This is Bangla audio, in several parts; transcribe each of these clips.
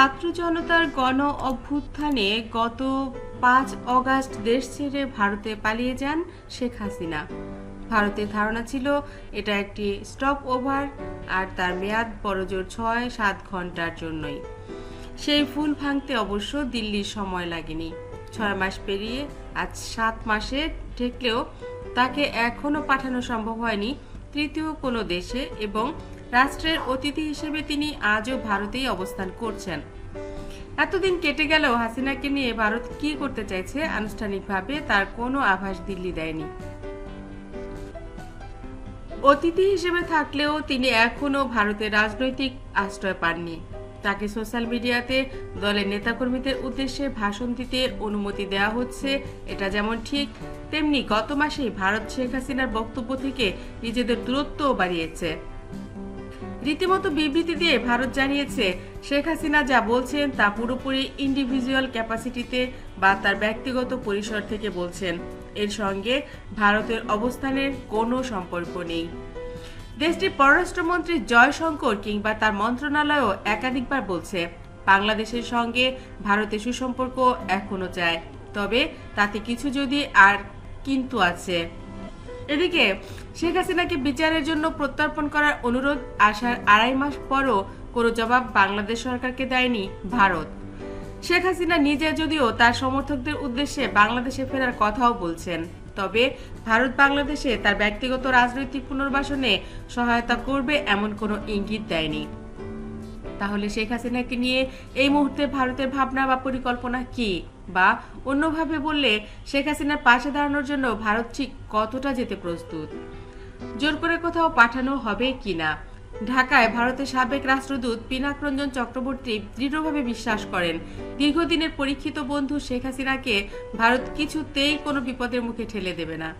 ছাত্র জনতার গণ অভ্যুত্থানে গত পাঁচ অগাস্ট দেশ ছেড়ে ভারতে পালিয়ে যান শেখ হাসিনা। ভারতের ধারণা ছিল, এটা একটি স্টপ ওভার আর তার মেয়াদ বড়জোর ছয়, সাত ঘণ্টার জন্যই। সেই ফুল ভাঙতে অবশ্য দিল্লির সময় লাগেনি। ছয় মাস পেরিয়ে আজ সাত মাসে ঠেকলেও তাকে এখনও পাঠানো সম্ভব হয়নি তৃতীয় কোনো দেশে এবং রাষ্ট্রের অতিথি হিসেবে তিনি আজও ভারতেই অবস্থান করছেন। এতদিন কেটে গেলেও হাসিনাকে নিয়ে ভারত কি করতে চাইছে আনুষ্ঠানিকভাবে তার কোনো আভাস দিল্লি দেয়নি। অতিথি হিসেবে থাকলেও তিনি এখনও ভারতের রাজনৈতিক আশ্রয় পাননি। তাকে সোশ্যাল মিডিয়াতে দলের নেতাকর্মীদের উদ্দেশ্যে ভাষণ দিতে অনুমতি দেওয়া হচ্ছে, এটা যেমন ঠিক, তেমনি গত মাসেই ভারত শেখ হাসিনার বক্তব্য থেকে নিজেদের দূরত্বও বাড়িয়েছে। রীতিমতো বিবৃতি দিয়ে ভারত জানিয়েছে, শেখ হাসিনা যা বলছেন তা পুরোপুরি ইন্ডিভিজুয়াল ক্যাপাসিটিতে বা তার ব্যক্তিগত পরিসর থেকে বলছেন। এর সঙ্গে ভারতের অবস্থানের কোনো সম্পর্ক নেই। দেশটির পররাষ্ট্রমন্ত্রী জয়শঙ্কর কিংবা তার মন্ত্রণালয়ও একাধিকবার বলছে, বাংলাদেশের সঙ্গে ভারতের সুসম্পর্ক এখনও চায় তবে তাতে কিছু যদি আর কিন্তু আছে। এদিকে, শেখ হাসিনাকে বিচারের জন্য প্রত্যর্পণ করার অনুরোধ আসার আড়াই মাস পরও কোনো জবাব বাংলাদেশ সরকারকে দেয়নি ভারত। শেখ হাসিনা নিজে যদিও তার সমর্থকদের উদ্দেশ্যে বাংলাদেশে ফেরার কথাও বলছেন, তবে ভারত বাংলাদেশে তার ব্যক্তিগত রাজনৈতিক পুনর্বাসনে সহায়তা করবে এমন কোনো ইঙ্গিত দেয়নি। তাহলে শেখ হাসিনাকে নিয়ে এই মুহূর্তে ভারতের ভাবনা বা পরিকল্পনা কি? বা অন্যভাবে বললে, শেখ হাসিনার পাশে দাঁড়ানোর জন্য ভারত ঠিক কতটা যেতে প্রস্তুত? জোর করে কোথাও পাঠানো হবে কিনা ঢাকায় ভারতের সাবেক রাষ্ট্রদূত পিনাক রঞ্জন চক্রবর্তী দৃঢ়ভাবে বিশ্বাস করেন, দীর্ঘদিনের পরীক্ষিত বন্ধু শেখ হাসিনাকে ভারত কিছুতেই কোনো বিপদের মুখে ঠেলে দেবে না।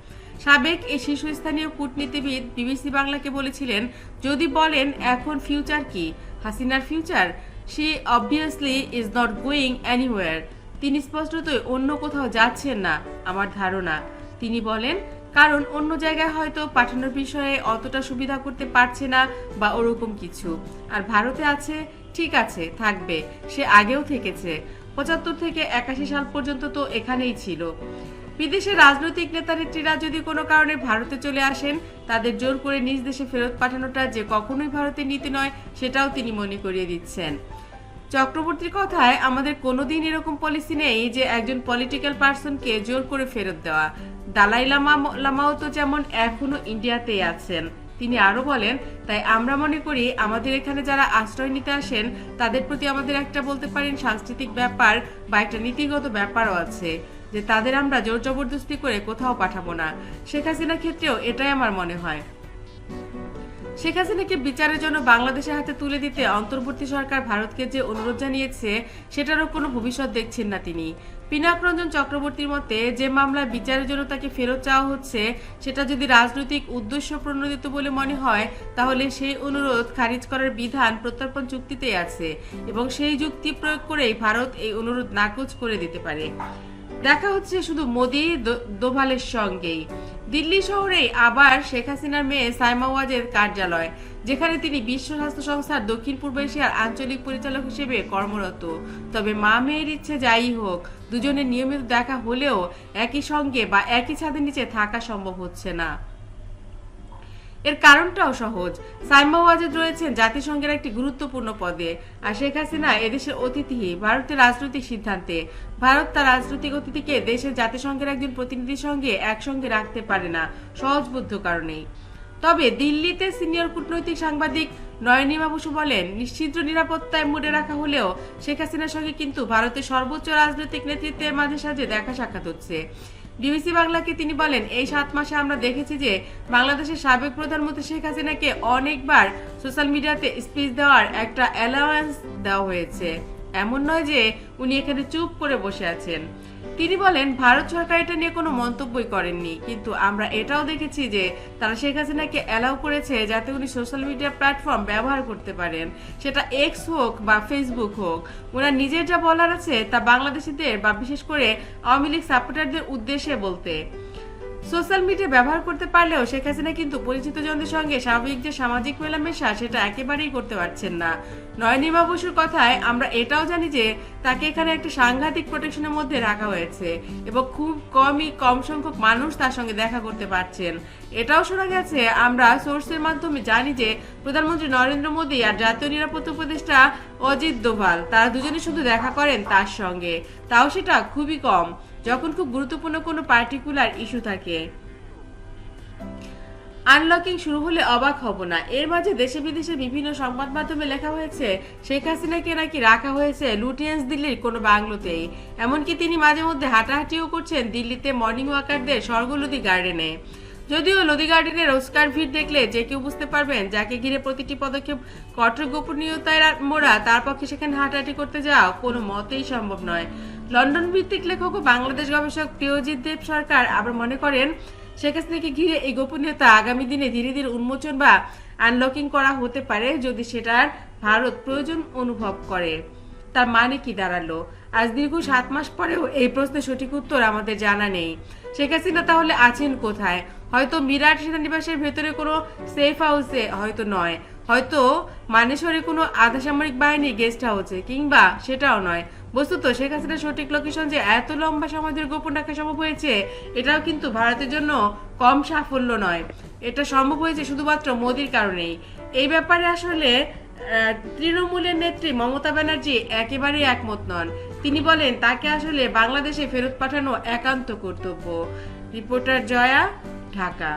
সাবেক এই শীর্ষস্থানীয় কূটনীতিবিদ বিবিসি বাংলাকে বলেছিলেন, যদি বলেন এখন ফিউচার কি? হাসিনার future she obviously is not going anywhere তিনি স্পষ্টতই অন্য কোথাও যাচ্ছেন না, আমার ধারণা। তিনি বলেন, কারণ অন্য জায়গায় হয়তো পাঠানোর বিষয়ে অতটা সুবিধা করতে পারছে না বা ওরকম কিছু। আর ভারতে আছে, ঠিক আছে, থাকবে, সে আগেও থেকেছে। পঁচাত্তর থেকে একাশি সাল পর্যন্ত তো এখানেই ছিল। বিদেশের রাজনৈতিক নেতা নেত্রীরা যদি কোনো কারণে ভারতে চলে আসেন, তাদের জোর করে নিজ দেশে ফেরত পাঠানোটা যে কখনোই ভারতের নীতি নয়, সেটাও তিনি মনে করিয়ে দিচ্ছেন। চক্রবর্তীর কথায় আমাদের কোনোদিন এরকম পলিসি নেই যে একজন পলিটিক্যাল পার্সনকে জোর করে ফেরত দেওয়া। দালাই লামা লামাও তো যেমন এখনও ইন্ডিয়াতেই আছেন। তিনি আরও বলেন, তাই আমরা মনে করি আমাদের এখানে যারা আশ্রয় নিতে আসেন, তাদের প্রতি আমাদের একটা বলতে পারেন সাংস্কৃতিক ব্যাপার বা একটা নীতিগত ব্যাপারও আছে, যে তাদের আমরা জোর জবরদস্তি করে কোথাও পাঠাবো না। শেখ হাসিনার ক্ষেত্রেও এটাই আমার মনে হয়। শেখ হাসিনাকে বিচারের জন্য বাংলাদেশের হাতে তুলে দিতে অন্তর্বর্তী সরকার ভারতকে যে অনুরোধ জানিয়েছে, সেটারও কোনো ভবিষ্যৎ দেখছেন না তিনি। পিনাক রঞ্জন চক্রবর্তীর মতে, যে মামলায় বিচারের জন্য তাকে ফেরত চাওয়া হচ্ছে, সেটা যদি রাজনৈতিক উদ্দেশ্য প্রণোদিত বলে মনে হয়, তাহলে সেই অনুরোধ খারিজ করার বিধান প্রত্যর্পণ চুক্তিতেই আছে এবং সেই যুক্তি প্রয়োগ করেই ভারত এই অনুরোধ নাকচ করে দিতে পারে। দেখা হচ্ছে শুধু মোদি দোভালের সঙ্গেই। দিল্লি শহরেই আবার শেখ হাসিনার মেয়ে সাইমা ওয়াজের কার্যালয়, যেখানে তিনি বিশ্ব স্বাস্থ্য সংস্থার দক্ষিণ পূর্ব এশিয়ার আঞ্চলিক পরিচালক হিসেবে কর্মরত। তবে মা মেয়ের ইচ্ছে যাই হোক, দুজনের নিয়মিত দেখা হলেও একই সঙ্গে বা একই ছাদের নিচে থাকা সম্ভব হচ্ছে না। এর কারণটাও সহজ। সাইমা ওয়াজেদ রয়েছেন জাতিসংঘের একটি গুরুত্বপূর্ণ পদে আর শেখ হাসিনা এদেশের অতিথি, ভারতের রাজনৈতিক সিদ্ধান্তে। ভারত তার রাজনৈতিক অতিথিকে দেশের জাতিসংঘের একজন প্রতিনিধির সঙ্গে একসঙ্গে রাখতে পারে না সহজবুদ্ধ কারণেই। তবে দিল্লিতে সিনিয়র কূটনৈতিক সাংবাদিক নয়নিমা বসু বলেন, নিশ্চিদ্র নিরাপত্তায় মুড়ে রাখা হলেও শেখ হাসিনার সঙ্গে কিন্তু ভারতের সর্বোচ্চ রাজনৈতিক নেতৃত্বের মাঝে সাঝে দেখা সাক্ষাৎ হচ্ছে। বিবিসি বাংলাকে তিনি বলেন, এই সাত মাসে আমরা দেখেছি যে বাংলাদেশের সাবেক প্রধানমন্ত্রী শেখ হাসিনাকে অনেকবার সোশ্যাল মিডিয়াতে স্পিচ দেওয়ার একটা অ্যালাওয়েন্স দেওয়া হয়েছে। এমন নয় যে উনি এখানে চুপ করে বসে আছেন। তিনি বলেন, ভারত সরকার এটা নিয়ে কোনো মন্তব্যই করেননি। কিন্তু আমরা এটাও দেখেছি যে তারা শেখ হাসিনাকে অ্যালাউ করেছে যাতে উনি সোশ্যাল মিডিয়া প্ল্যাটফর্ম ব্যবহার করতে পারেন। সেটা এক্স হোক বা ফেসবুক হোক। ওনার নিজের যা বলার আছে তা বাংলাদেশিদের বা বিশেষ করে আওয়ামী লীগ সাপোর্টারদের উদ্দেশ্যে বলতে। সোশ্যাল মিডিয়া ব্যবহার করতে পারলেও শেখ হাসিনা কিন্তু পরিচিত জনদের সঙ্গে স্বাভাবিক যে সামাজিক মেলামেশা সেটা একেবারেই করতে পারছেন না। নয়নিমা বসুর কথায় আমরা এটাও জানি যে তাকে এখানে একটা সাংঘাতিক প্রোটেকশনের মধ্যে রাখা হয়েছে এবং খুব কমই কম সংখ্যক মানুষ তার সঙ্গে দেখা করতে পারছেন। এটাও শোনা গেছে, আমরা সোর্সের মাধ্যমে জানি যে প্রধানমন্ত্রী নরেন্দ্র মোদী আর জাতীয় নিরাপত্তা উপদেষ্টা অজিত দোভাল, তারা দুজনে শুধু দেখা করেন তার সঙ্গে। তাও সেটা খুবই কম, যখন খুব গুরুত্বপূর্ণ কোনো পার্টিকুলার ইস্যু থাকে। আনলকিং শুরু হলে অবাক হব না। এর মাঝে দেশে বিদেশে বিভিন্ন সংবাদ মাধ্যমে লেখা হয়েছে, শেখ হাসিনাকে নাকি রাখা হয়েছে লুটিয়েন্স দিল্লির কোনো বাংলোতেই। এমনকি তিনি মাঝে মধ্যে হাঁটাহাঁটিও করছেন দিল্লিতে মর্নিং ওয়াকারদের স্বর্গলতি গার্ডেনে। যদিও লদি গার্ডেনের রোজকার ভিড় দেখলে যে কেউ বুঝতে পারবেন, যাকে ঘিরে প্রতিটি পদক্ষেপ কঠোর গোপনীয়তায় মোড়া, তার পক্ষে সেখানে হাঁটাহাঁটি করতে যাওয়া কোনো মতেই সম্ভব নয়। লন্ডন ভিত্তিক লেখক ও বাংলাদেশ গবেষক প্রিয়জিৎ দেব সরকার আবার মনে করেন শেখ হাসিনাকে ঘিরে এই গোপনীয়তা আগামী দিনে ধীরে ধীরে উন্মোচন বা আনলকিং করা হতে পারে যদি সেটার ভারত প্রয়োজন অনুভব করে। তার মানে কি দাঁড়াল? আজ দীর্ঘ সাত মাস পরেও এই প্রশ্নের সঠিক উত্তর আমাদের জানা নেই। শেখ হাসিনা তাহলে আছেন কোথায়? হয়তো মিরাট সেনানিবাসের ভেতরে কোনো সেফ হাউসে হয়তো নয়। হয়তো মানেশ্বরে কোনো আধা সামরিক বাহিনী গেস্ট হাউসে কিংবা সেটাও নয়। বস্তুত শেখ হাসিনার সঠিক লোকেশন যে এত লম্বা সমাজের গোপন রাখা সম্ভব হয়েছে, এটাও কিন্তু ভারতের জন্য কম সাফল্য নয়। এটা সম্ভব হয়েছে শুধুমাত্র মোদির কারণেই। এই ব্যাপারে আসলে তৃণমূলের নেত্রী মমতা ব্যানার্জি একেবারেই একমত নন। তিনি বলেন, তাকে আসলে বাংলাদেশে ফেরত পাঠানো একান্ত কর্তব্য। রিপোর্টার জয়া, ঢাকা।